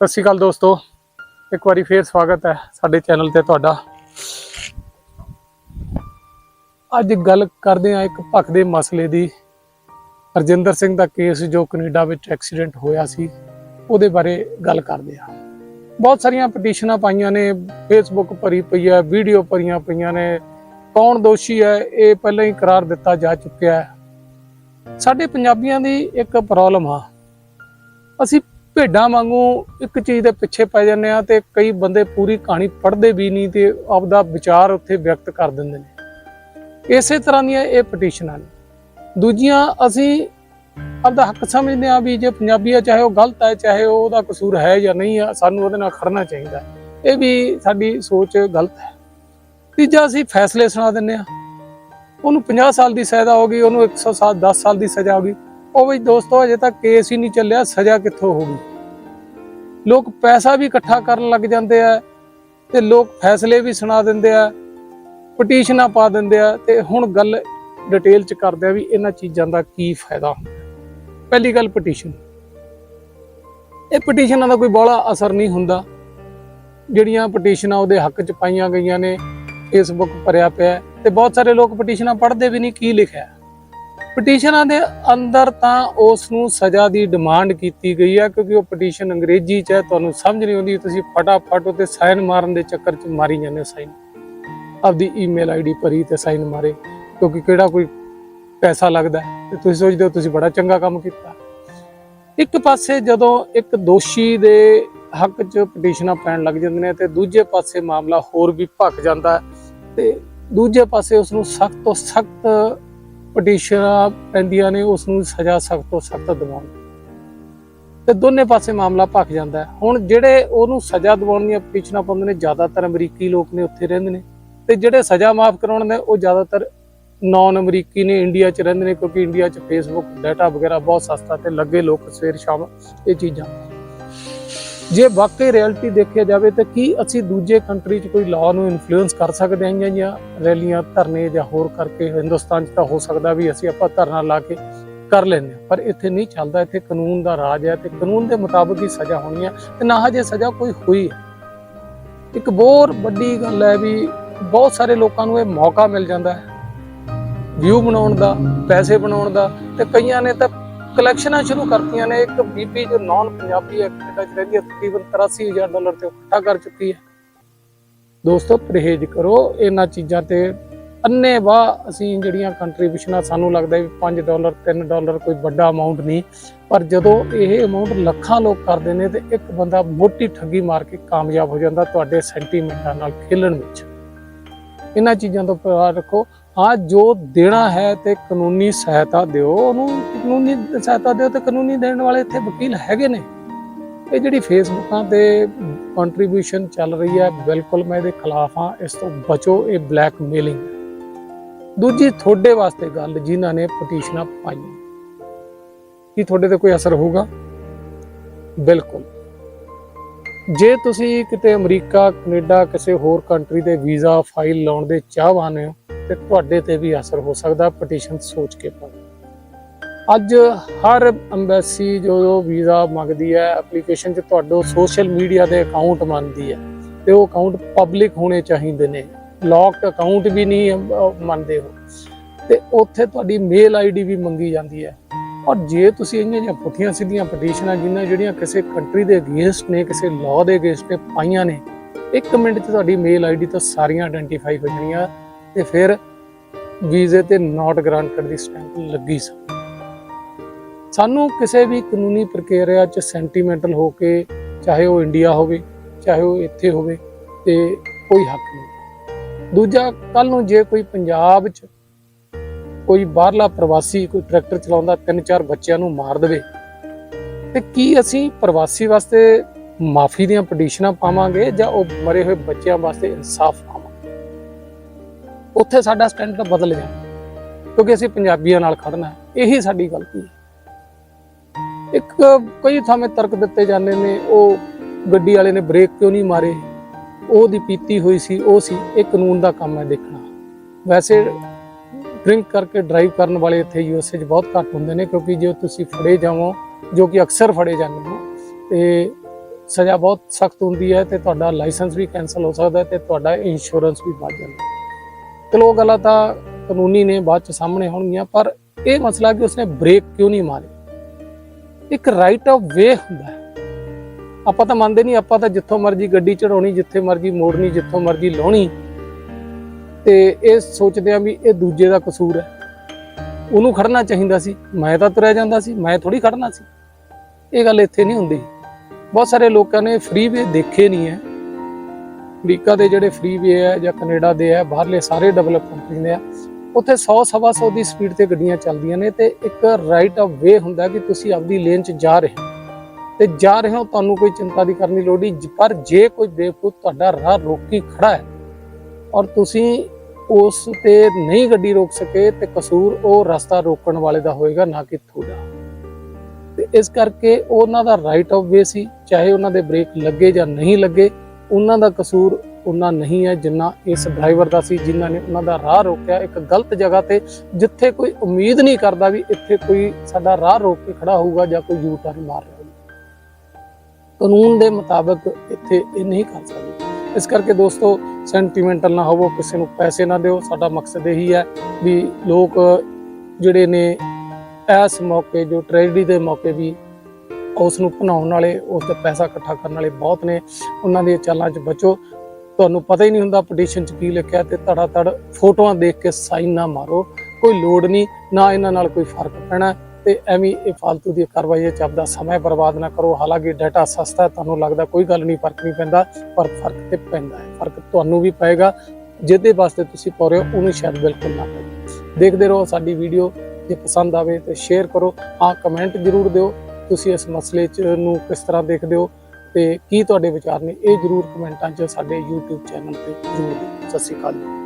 ਸਤਿ ਸ਼੍ਰੀ ਅਕਾਲ ਦੋਸਤੋ। ਇੱਕ ਵਾਰੀ ਫੇਰ ਸਵਾਗਤ ਹੈ ਸਾਡੇ ਚੈਨਲ ਤੇ ਤੁਹਾਡਾ। ਅੱਜ ਗੱਲ ਕਰਦੇ ਹਾਂ ਇੱਕ ਭਖਦੇ ਮਸਲੇ ਦੀ। ਹਰਜਿੰਦਰ ਸਿੰਘ ਦਾ ਕੇਸ ਜੋ ਕੈਨੇਡਾ ਵਿੱਚ ਐਕਸੀਡੈਂਟ ਹੋਇਆ ਸੀ, ਉਹਦੇ ਬਾਰੇ ਗੱਲ ਕਰਦੇ ਹਾਂ। ਬਹੁਤ ਸਾਰੀਆਂ ਪਟੀਸ਼ਨਾਂ ਪਾਈਆਂ ਨੇ ਫੇਸਬੁੱਕ ਭਰੀ ਪਈ ਹੈ ਵੀਡੀਓ ਭਰੀਆਂ ਪਈਆਂ ਨੇ। ਕੌਣ ਦੋਸ਼ੀ ਹੈ, ਇਹ ਪਹਿਲਾਂ ਹੀ ਕਰਾਰ ਦਿੱਤਾ ਜਾ ਚੁੱਕਿਆ ਹੈ। ਸਾਡੇ ਪੰਜਾਬੀਆਂ ਦੀ ਇੱਕ ਪ੍ਰੋਬਲਮ ਆ। ਅਸੀਂ ਭੇਡਾਂ ਵਾਂਗੂ ਇੱਕ ਚੀਜ਼ ਦੇ ਪਿੱਛੇ ਪੈ ਜਾਂਦੇ ਆ ਤੇ ਕਈ ਬੰਦੇ ਪੂਰੀ ਕਹਾਣੀ ਪੜ੍ਹਦੇ ਵੀ ਨਹੀਂ ਤੇ ਆਪਦਾ ਵਿਚਾਰ ਉੱਥੇ ਵਿਅਕਤ ਕਰ ਦਿੰਦੇ ਨੇ। ਇਸੇ ਤਰ੍ਹਾਂ ਦੀਆਂ ਇਹ ਪਟੀਸ਼ਨਾਂ ਨੇ। ਦੂਜੀਆਂ ਅਸੀਂ ਆਪਦਾ ਹੱਕ ਸਮਝਦੇ ਆ ਵੀ ਜੇ ਪੰਜਾਬੀ ਆ, ਚਾਹੇ ਉਹ ਗਲਤ ਹੈ ਚਾਹੇ ਉਹ ਉਹਦਾ ਕਸੂਰ ਹੈ ਜਾਂ ਨਹੀਂ ਆ, ਸਾਨੂੰ ਉਹਦੇ ਨਾਲ ਖੜਨਾ ਚਾਹੀਦਾ। ਇਹ ਵੀ ਸਾਡੀ ਸੋਚ ਗਲਤ ਹੈ। ਤੀਜਾ ਅਸੀਂ ਫੈਸਲੇ ਸੁਣਾ ਦਿੰਦੇ ਆ ਉਹਨੂੰ 50 ਸਾਲ ਦੀ ਸਜ਼ਾ ਹੋ ਗਈ, ਉਹਨੂੰ 107 10 ਸਾਲ ਦੀ ਸਜ਼ਾ ਹੋ ਗਈ। ਉਹ ਵੀ ਦੋਸਤੋ, ਅਜੇ ਤੱਕ ਕੇਸ ਹੀ ਨਹੀਂ ਚੱਲਿਆ, ਸਜ਼ਾ ਕਿੱਥੋਂ ਹੋਗੀ ਲੋਕ ਪੈਸਾ ਵੀ ਇਕੱਠਾ ਕਰਨ ਲੱਗ ਜਾਂਦੇ ਆ ਤੇ ਲੋਕ ਫੈਸਲੇ ਵੀ ਸੁਣਾ ਦਿੰਦੇ ਆ, ਪਟੀਸ਼ਨਾਂ ਪਾ ਦਿੰਦੇ ਆ ਤੇ ਹੁਣ ਗੱਲ ਡਿਟੇਲ ਚ ਕਰਦੇ ਆ ਵੀ ਇਹਨਾਂ ਚੀਜ਼ਾਂ ਦਾ ਕੀ ਫਾਇਦਾ ਪਹਿਲੀ ਗੱਲ ਪਟੀਸ਼ਨ। ਇਹ ਪਟੀਸ਼ਨਾਂ ਦਾ ਕੋਈ ਬੜਾ ਅਸਰ ਨਹੀਂ ਹੁੰਦਾ। ਜਿਹੜੀਆਂ ਪਟੀਸ਼ਨਾਂ ਉਹਦੇ ਹੱਕ ਚ ਪਾਈਆਂ ਗਈਆਂ ਨੇ ਫੇਸਬੁੱਕ ਭਰਿਆ ਪਿਆ ਹੈ ਤੇ ਬਹੁਤ ਸਾਰੇ ਲੋਕ ਪਟੀਸ਼ਨਾਂ ਪੜ੍ਹਦੇ ਵੀ ਨਹੀਂ, ਕੀ ਲਿਖਿਆ ਪਟੀਸ਼ਨਾਂ ਦੇ ਅੰਦਰ ਤਾਂ ਉਸ ਨੂੰ ਸਜ਼ਾ ਦੀ ਡਿਮਾਂਡ ਕੀਤੀ ਗਈ ਹੈ, ਕਿਉਂਕਿ ਉਹ ਪਟੀਸ਼ਨ ਅੰਗਰੇਜ਼ੀ ਚ ਹੈ, ਤੁਹਾਨੂੰ ਸਮਝ ਨਹੀਂ ਆਉਂਦੀ, ਤੁਸੀਂ ਫਟਾਫਟ ਉੱਤੇ ਸਾਈਨ ਮਾਰਨ ਦੇ ਚੱਕਰ ਚ ਮਾਰੀ ਜਾਂਦੇ ਹੋ ਸਾਈਨ ਆਪਦੀ ਈਮੇਲ ਆਈਡੀ ਭਰੀ ਤੇ ਸਾਈਨ ਮਾਰੇ, ਕਿਉਂਕਿ ਕਿਹੜਾ ਕੋਈ ਪੈਸਾ ਲੱਗਦਾ ਤੇ ਤੁਸੀਂ ਸੋਚਦੇ ਹੋ ਤੁਸੀਂ ਬੜਾ ਚੰਗਾ ਕੰਮ ਕੀਤਾ। ਇੱਕ ਪਾਸੇ ਜਦੋਂ ਇੱਕ ਦੋਸ਼ੀ ਦੇ ਹੱਕ 'ਚ ਪਟੀਸ਼ਨਾਂ ਪੈਣ ਲੱਗ ਜਾਂਦੇ ਨੇ, ਤੇ ਦੂਜੇ ਪਾਸੇ ਮਾਮਲਾ ਹੋਰ ਵੀ ਭੱਕ ਜਾਂਦਾ ਹੈ, ਤੇ ਦੂਜੇ ਪਾਸੇ ਉਸ ਨੂੰ ਸਖਤ ਤੋਂ ਸਖਤ ਪਟੀਸ਼ਨਾਂ ਪੈਂਦੀਆਂ ਨੇ, ਉਸ ਨੂੰ ਸਜ਼ਾ ਸਖਤ ਤੋਂ ਸਖਤ ਦਿਵਾਉਣ। ਤੇ ਦੋਨੇ ਪਾਸੇ ਮਾਮਲਾ ਭੱਕ ਜਾਂਦਾ ਹੈ। ਹੁਣ ਜਿਹੜੇ ਉਹਨੂੰ ਸਜ਼ਾ ਦਿਵਾਉਣ ਦੀਆਂ ਪਟੀਸ਼ਨਾਂ ਪਾਉਂਦੇ ਨੇ, ਜ਼ਿਆਦਾਤਰ ਅਮਰੀਕੀ ਲੋਕ ਨੇ ਉੱਥੇ ਰਹਿੰਦੇ ਨੇ। ਤੇ ਜਿਹੜੇ ਸਜ਼ਾ ਮਾਫ ਕਰਾਉਣ ਨੇ, ਉਹ ਜ਼ਿਆਦਾਤਰ ਨਾਨ ਅਮਰੀਕੀ ਨੇ ਇੰਡੀਆ 'ਚ ਰਹਿੰਦੇ ਨੇ, ਕਿਉਂਕਿ ਇੰਡੀਆ 'ਚ ਫੇਸਬੁੱਕ ਡਾਟਾ ਵਗੈਰਾ ਬਹੁਤ ਸਸਤਾ ਤੇ ਲੱਗੇ ਲੋਕ ਸਵੇਰ ਸ਼ਾਮ ਇਹ ਚੀਜ਼ਾਂ। ਜੇ ਵਾਕਈ ਰਿਐਲਿਟੀ ਦੇਖਿਆ ਜਾਵੇ ਤਾਂ ਕੀ ਅਸੀਂ ਦੂਜੇ ਕੰਟਰੀ 'ਚ ਕੋਈ ਲਾਅ ਨੂੰ ਇਨਫਲੂਐਂਸ ਕਰ ਸਕਦੇ ਹਾਂ ਜਾਂ ਰੈਲੀਆਂ ਧਰਨੇ ਜਾਂ ਹੋਰ ਕਰਕੇ ਹਿੰਦੁਸਤਾਨ 'ਚ ਤਾਂ ਹੋ ਸਕਦਾ ਵੀ ਅਸੀਂ ਆਪਾਂ ਧਰਨਾ ਲਾ ਕੇ ਕਰ ਲੈਂਦੇ ਹਾਂ, ਪਰ ਇੱਥੇ ਨਹੀਂ ਚੱਲਦਾ, ਇੱਥੇ ਕਾਨੂੰਨ ਦਾ ਰਾਜ ਹੈ ਤੇ ਕਾਨੂੰਨ ਦੇ ਮੁਤਾਬਕ ਹੀ ਸਜ਼ਾ ਹੋਣੀ ਹੈ ਤੇ ਨਾ ਹਜੇ ਸਜ਼ਾ ਕੋਈ ਹੋਈ ਹੈ। ਇੱਕ ਬਹੁਤ ਵੱਡੀ ਗੱਲ ਹੈ ਵੀ ਬਹੁਤ ਸਾਰੇ ਲੋਕਾਂ ਨੂੰ ਇਹ ਮੌਕਾ ਮਿਲ ਜਾਂਦਾ ਹੈ ਵਿਊ ਬਣਾਉਣ ਦਾ, ਪੈਸੇ ਬਣਾਉਣ ਦਾ ਤੇ ਕਈਆਂ ਨੇ ਤਾਂ ਕਲੈਕਸ਼ਨਾਂ ਸ਼ੁਰੂ ਕਰਤੀਆਂ ਨੇ। ਇੱਕ ਬੀਬੀ ਜੋ ਨਾਨ ਪੰਜਾਬੀ ਹੈ ਕੈਨੇਡਾ ਚ ਰਹਿੰਦੀ ਹੈ ਤਕਰੀਬਨ 83000 ਡਾਲਰ ਤੇ ਇਕੱਠਾ ਕਰ ਚੁੱਕੀ ਹੈ। ਦੋਸਤੋ, ਪਰਹੇਜ਼ ਕਰੋ, ਇਹਨਾਂ ਚੀਜ਼ਾਂ ਤੇ ਅੰਨੇ ਵਾ ਅਸੀਂ ਜਿਹੜੀਆਂ ਕੰਟਰੀਬਿਊਸ਼ਨਾਂ ਸਾਨੂੰ ਲੱਗਦਾ ਵੀ 5 ਡਾਲਰ 3 ਡਾਲਰ ਕੋਈ ਵੱਡਾ ਅਮਾਉਂਟ ਨਹੀਂ। ਪਰ ਜਦੋਂ ਇਹ ਅਮਾਉਂਟ ਲੱਖਾਂ ਲੋਕ ਕਰਦੇ ਨੇ ਤੇ ਇੱਕ ਬੰਦਾ ਮੋਟੀ ਠੱਗੀ ਮਾਰ ਕੇ ਕਾਮਯਾਬ ਹੋ ਜਾਂਦਾ ਤੁਹਾਡੇ ਸੈਂਟੀਮੈਂਟਾਂ ਨਾਲ ਖੇਲਣ ਵਿੱਚ। ਇਹਨਾਂ ਚੀਜ਼ਾਂ ਤੋਂ ਪਰਵਾਹ ਰੱਖੋ। ਹਾਂ ਜੋ ਦੇਣਾ ਹੈ ਤੇ ਕਾਨੂੰਨੀ ਸਹਾਇਤਾ ਦਿਓ, ਉਹਨੂੰ ਕਾਨੂੰਨੀ ਸਹਾਇਤਾ ਦਿਓ ਤੇ ਕਾਨੂੰਨੀ ਦੇਣ ਵਾਲੇ ਇੱਥੇ ਵਕੀਲ ਹੈਗੇ ਨੇ। ਇਹ ਜਿਹੜੀ ਫੇਸਬੁੱਕਾਂ ਤੇ ਕੰਟਰੀਬਿਊਸ਼ਨ ਚੱਲ ਰਹੀ ਹੈ, ਬਿਲਕੁਲ ਮੈਂ ਇਹਦੇ ਖਿਲਾਫ ਹਾਂ, ਇਸ ਤੋਂ ਬਚੋ ਇਹ ਬਲੈਕਮੇਲਿੰਗ ਦੂਜੀ, ਤੁਹਾਡੇ ਵਾਸਤੇ ਗੱਲ ਜਿਨ੍ਹਾਂ ਨੇ ਪਟੀਸ਼ਨਾਂ ਪਾਈਆਂ। ਕੀ ਤੁਹਾਡੇ ਤੇ ਕੋਈ ਅਸਰ ਹੋਊਗਾ? ਬਿਲਕੁਲ। ਜੇ ਤੁਸੀਂ ਕਿਤੇ ਅਮਰੀਕਾ, ਕੈਨੇਡਾ, ਕਿਸੇ ਹੋਰ ਕੰਟਰੀ ਦੇ ਵੀਜ਼ਾ ਫਾਈਲ ਲਾਉਣ ਦੇ ਚਾਹਵਾਨ ਹੋ ਤੇ ਤੁਹਾਡੇ ਤੇ ਵੀ ਅਸਰ ਹੋ ਸਕਦਾ ਪਟੀਸ਼ਨ ਸੋਚ ਕੇ ਪੜ੍ਹੋ। ਅੱਜ ਹਰ ਐਮਬੈਸੀ ਜੋ ਵੀਜ਼ਾ ਮੰਗਦੀ ਹੈ ਐਪਲੀਕੇਸ਼ਨ 'ਚ ਤੁਹਾਡੇ ਸੋਸ਼ਲ ਮੀਡੀਆ ਦੇ ਅਕਾਊਂਟ ਮੰਗਦੀ ਹੈ ਤੇ ਉਹ ਅਕਾਊਂਟ ਪਬਲਿਕ ਹੋਣੇ ਚਾਹੀਦੇ ਨੇ। ਲੌਕਡ ਅਕਾਊਂਟ ਵੀ ਨਹੀਂ ਮੰਨਦੇ ਹੋ। ਤੇ ਉੱਥੇ ਤੁਹਾਡੀ ਮੇਲ ਆਈਡੀ ਵੀ ਮੰਗੀ ਜਾਂਦੀ ਹੈ। ਔਰ ਜੇ ਤੁਸੀਂ ਇੰਨੀਆਂ ਜਿਹੀਆਂ ਪੁੱਠੀਆਂ ਸਿੱਧੀਆਂ ਪਟੀਸ਼ਨਾਂ ਜਿਨ੍ਹਾਂ ਜਿਹੜੀਆਂ ਕਿਸੇ ਕੰਟਰੀ ਦੇ ਅਗੇਂਸਟ ਨੇ, ਕਿਸੇ ਲਾਅ ਦੇ ਅਗੇਂਸਟ ਨੇ ਪਾਈਆਂ ਨੇ, ਇੱਕ ਮਿੰਟ 'ਚ ਤੁਹਾਡੀ ਮੇਲ ਆਈਡੀ ਤੋਂ ਸਾਰੀਆਂ ਆਇਡੈਂਟੀਫਾਈ ਹੋ ਜਾਣੀਆਂ। ਤੇ ਫਿਰ ਵੀਜ਼ੇ ਤੇ ਨਾਟ ਗ੍ਰਾਂਟਡ ਦੀ ਸਟੈਂਪ ਲੱਗੀ ਸੀ। ਸਾਨੂੰ ਕਿਸੇ ਵੀ ਕਾਨੂੰਨੀ ਪ੍ਰਕਿਰਿਆ 'ਚ ਸੈਂਟੀਮੈਂਟਲ ਹੋ ਕੇ ਚਾਹੇ ਉਹ ਇੰਡੀਆ ਹੋਵੇ, ਚਾਹੇ ਉਹ ਇੱਥੇ ਹੋਵੇ, ਤੇ ਕੋਈ ਹੱਕ ਨਹੀਂ। ਦੂਜਾ ਕੱਲ ਨੂੰ ਜੇ ਕੋਈ ਪੰਜਾਬ 'ਚ ਕੋਈ ਬਾਹਰਲਾ ਪ੍ਰਵਾਸੀ ਕੋਈ ਟਰੈਕਟਰ ਚਲਾਉਂਦਾ ਤਿੰਨ ਚਾਰ ਬੱਚਿਆਂ ਨੂੰ ਮਾਰ ਦੇਵੇ, ਤੇ ਕੀ ਅਸੀਂ ਪ੍ਰਵਾਸੀ ਵਾਸਤੇ ਮਾਫੀ ਦੀਆਂ ਪਟੀਸ਼ਨਾਂ ਪਾਵਾਂਗੇ ਜਾਂ ਉਹ ਮਰੇ ਹੋਏ ਬੱਚਿਆਂ ਵਾਸਤੇ ਇਨਸਾਫ ਪਾਵਾਂਗੇ ਉੱਥੇ ਸਾਡਾ ਸਟੈਂਡ ਤਾਂ ਬਦਲ ਜਾਣਾ ਕਿਉਂਕਿ ਅਸੀਂ ਪੰਜਾਬੀਆਂ ਨਾਲ ਖੜਨਾ ਇਹੀ ਸਾਡੀ ਗਲਤੀ ਹੈ। ਇੱਕ ਕਈ ਥਾਵੇਂ ਤਰਕ ਦਿੱਤੇ ਜਾਂਦੇ ਨੇ, ਉਹ ਗੱਡੀ ਵਾਲੇ ਨੇ ਬ੍ਰੇਕ ਕਿਉਂ ਨਹੀਂ ਮਾਰੇ? ਉਹਦੀ ਪੀਤੀ ਹੋਈ ਸੀ, ਉਹ ਸੀ। ਇਹ ਕਾਨੂੰਨ ਦਾ ਕੰਮ ਹੈ ਦੇਖਣਾ। ਵੈਸੇ ਡਰਿੰਕ ਕਰਕੇ ਡਰਾਈਵ ਕਰਨ ਵਾਲੇ ਇੱਥੇ ਯੂਐਸਏ 'ਚ ਬਹੁਤ ਘੱਟ ਹੁੰਦੇ ਨੇ, ਕਿਉਂਕਿ ਜੇ ਤੁਸੀਂ ਫੜੇ ਜਾਵੋ, ਜੋ ਕਿ ਅਕਸਰ ਫੜੇ ਜਾਂਦੇ ਹੋ ਤੇ ਸਜ਼ਾ ਬਹੁਤ ਸਖਤ ਹੁੰਦੀ ਹੈ ਤੇ ਤੁਹਾਡਾ ਲਾਇਸੈਂਸ ਵੀ ਕੈਨਸਲ ਹੋ ਸਕਦਾ ਹੈ ਤੇ ਤੁਹਾਡਾ ਇੰਸ਼ੋਰੈਂਸ ਵੀ ਵੱਧ ਜਾਂਦਾ ਹੈ। ਚਲੋ ਗੱਲਾਂ ਤਾਂ ਕਾਨੂੰਨੀ ਨੇ ਬਾਅਦ ਚ ਸਾਹਮਣੇ ਹੋਣਗੀਆਂ ਪਰ ਇਹ ਮਸਲਾ ਕਿ ਉਸਨੇ ਬ੍ਰੇਕ ਕਿਉਂ ਨਹੀਂ ਮਾਰੇ? ਇੱਕ ਰਾਈਟ ਆਫ ਵੇ ਹੁੰਦਾ ਹੈ। ਆਪਾਂ ਤਾਂ ਮੰਨਦੇ ਨਹੀਂ, ਆਪਾਂ ਤਾਂ ਜਿੱਥੋਂ ਮਰਜ਼ੀ ਗੱਡੀ ਚੜਾਉਣੀ ਜਿੱਥੇ ਮਰਜ਼ੀ ਮੋੜਨੀ, ਜਿੱਥੋਂ ਮਰਜ਼ੀ ਲਾਉਣੀ। ਤੇ ਇਹ ਸੋਚਦੇ ਆ ਵੀ ਇਹ ਦੂਜੇ ਦਾ ਕਸੂਰ ਹੈ। ਉਹਨੂੰ ਖੜਨਾ ਚਾਹੀਦਾ ਸੀ। ਮੈਂ ਤਾਂ ਤੁਰਿਆ ਜਾਂਦਾ ਸੀ, ਮੈਂ ਥੋੜੀ ਖੜਨਾ ਸੀ। ਇਹ ਗੱਲ ਇੱਥੇ ਨਹੀਂ ਹੁੰਦੀ। ਬਹੁਤ ਸਾਰੇ ਲੋਕਾਂ ਨੇ ਫ੍ਰੀ ਵੇ ਦੇਖੇ ਨਹੀਂ ਹੈ। ਅਮਰੀਕਾ ਦੇ ਜਿਹੜੇ ਫ੍ਰੀ ਵੇ ਹੈ ਜਾਂ ਕੈਨੇਡਾ ਦੇ ਹੈ ਬਾਹਰਲੇ ਸਾਰੇ ਡਿਵੈਲਪ ਕੰਟਰੀ ਦੇ ਆ, ਉੱਥੇ 100 ਸਵਾ 100 ਦੀ ਸਪੀਡ ਤੇ ਗੱਡੀਆਂ ਚੱਲਦੀਆਂ ਨੇ ਤੇ ਇੱਕ ਰਾਈਟ ਆਫ ਵੇ ਹੁੰਦਾ ਕਿ ਤੁਸੀਂ ਆਪਦੀ ਲੇਨ 'ਚ ਜਾ ਰਹੇ ਹੋ। ਤੇ ਜਾ ਰਹੇ ਹੋ, ਤੁਹਾਨੂੰ ਕੋਈ ਚਿੰਤਾ ਦੀ ਕਰਨੀ ਲੋੜੀ ਜ- ਪਰ ਜੇ ਕੋਈ ਬੇਵਕੂਫ ਤੁਹਾਡਾ ਰਾਹ ਰੋਕੀ ਖੜਾ ਹੈ ਔਰ ਤੁਸੀਂ ਉਸ ਤੇ ਨਹੀਂ ਗੱਡੀ ਰੋਕ ਸਕੇ, ਤੇ ਕਸੂਰ ਉਹ ਰਸਤਾ ਰੋਕਣ ਵਾਲੇ ਦਾ ਹੋਏਗਾ, ਨਾ ਕਿ ਤੁਹਾਡਾ। ਤੇ ਇਸ ਕਰਕੇ ਉਹਨਾਂ ਦਾ ਰਾਈਟ ਆਫ ਵੇ ਸੀ, ਚਾਹੇ ਉਹਨਾਂ ਦੇ ਬ੍ਰੇਕ ਲੱਗੇ ਜਾਂ ਨਹੀਂ ਲੱਗੇ ਉਹਨਾਂ ਦਾ ਕਸੂਰ ਉਹਨਾਂ ਨਹੀਂ ਹੈ ਜਿੰਨਾ ਇਸ ਡਰਾਈਵਰ ਦਾ ਸੀ ਜਿਨ੍ਹਾਂ ਨੇ ਉਹਨਾਂ ਦਾ ਰਾਹ ਰੋਕਿਆ। ਇੱਕ ਗਲਤ ਜਗ੍ਹਾ ਤੇ ਜਿੱਥੇ ਕੋਈ ਉਮੀਦ ਨਹੀਂ ਕਰਦਾ ਵੀ ਇੱਥੇ ਕੋਈ ਸਾਡਾ ਰਾਹ ਰੋਕ ਕੇ ਖੜਾ ਹੋਊਗਾ ਜਾਂ ਕੋਈ ਯੂ ਟਰਨ ਮਾਰ ਰਿਹਾ ਕਾਨੂੰਨ ਦੇ ਮੁਤਾਬਕ ਇੱਥੇ ਇਹ ਨਹੀਂ ਕਰ ਸਕਦੇ। ਇਸ ਕਰਕੇ ਦੋਸਤੋ ਸੈਂਟੀਮੈਂਟਲ ਨਾ ਹੋਵੋ ਕਿਸੇ ਨੂੰ ਪੈਸੇ ਨਾ ਦਿਓ। ਸਾਡਾ ਮਕਸਦ ਇਹੀ ਹੈ ਵੀ ਲੋਕ ਜਿਹੜੇ ਨੇ ਇਸ ਮੌਕੇ ਜੋ ਟ੍ਰੈਜਡੀ ਦੇ ਮੌਕੇ ਵੀ ਉਸ ਨੂੰ ਭਨਾਉਣ ਵਾਲੇ, ਉਸ ਤੇ ਪੈਸਾ ਇਕੱਠਾ ਕਰਨ ਵਾਲੇ ਬਹੁਤ ਨੇ। ਉਹਨਾਂ ਦੀਆਂ ਚਾਲਾਂ 'ਚ ਬਚੋ। ਤੁਹਾਨੂੰ ਪਤਾ ਹੀ ਨਹੀਂ ਹੁੰਦਾ ਪਟੀਸ਼ਨ 'ਚ ਕੀ ਲਿਖਿਆ ਤੇ ਧੜਾ ਧੜ ਫੋਟੋਆਂ ਦੇਖ ਕੇ ਸਾਈਨ ਨਾ ਮਾਰੋ। ਕੋਈ ਲੋੜ ਨਹੀਂ, ਨਾ ਇਹਨਾਂ ਨਾਲ ਕੋਈ ਫ਼ਰਕ ਪੈਣਾ। ਤੇ ਐਵੇਂ ਇਹ ਫालतू ਦੀ ਕਾਰਵਾਈ 'ਚ ਆਪਦਾ ਸਮਾਂ ਬਰਬਾਦ ਨਾ ਕਰੋ। ਹਾਲਾਂਕਿ ਡਾਟਾ ਸਸਤਾ ਤੁਹਾਨੂੰ ਲੱਗਦਾ ਕੋਈ ਗੱਲ ਨਹੀਂ, ਫ਼ਰਕ ਨਹੀਂ ਪੈਂਦਾ। ਪਰ ਫ਼ਰਕ ਤੇ ਪੈਂਦਾ ਹੈ। ਫ਼ਰਕ ਤੁਹਾਨੂੰ ਵੀ ਪਏਗਾ। ਜਿਹਦੇ ਵਾਸਤੇ ਤੁਸੀਂ ਪਾ ਰਹੇ ਹੋ, ਉਹਨੂੰ ਸ਼ਾਇਦ ਬਿਲਕੁਲ ਨਾ ਪਏ। ਦੇਖਦੇ ਰਹੋ ਸਾਡੀ ਵੀਡੀਓ ਜੇ ਪਸੰਦ ਆਵੇ ਤੇ ਸ਼ੇਅਰ ਕਰੋ। ਹਾਂ ਕਮੈਂਟ ਜ਼ਰੂਰ ਦਿਓ। ਤੁਸੀਂ ਇਸ ਮਸਲੇ 'ਚ ਨੂੰ ਕਿਸ ਤਰ੍ਹਾਂ ਦੇਖਦੇ ਹੋ ਤੇ ਕੀ ਤੁਹਾਡੇ ਵਿਚਾਰ ਨੇ, ਇਹ ਜ਼ਰੂਰ ਕਮੈਂਟਾਂ 'ਚ ਸਾਡੇ YouTube ਚੈਨਲ ਤੇ ਜ਼ਰੂਰ ਦਿਓ ਸਤਿ ਸ਼੍ਰੀ ਅਕਾਲ। ਜੀ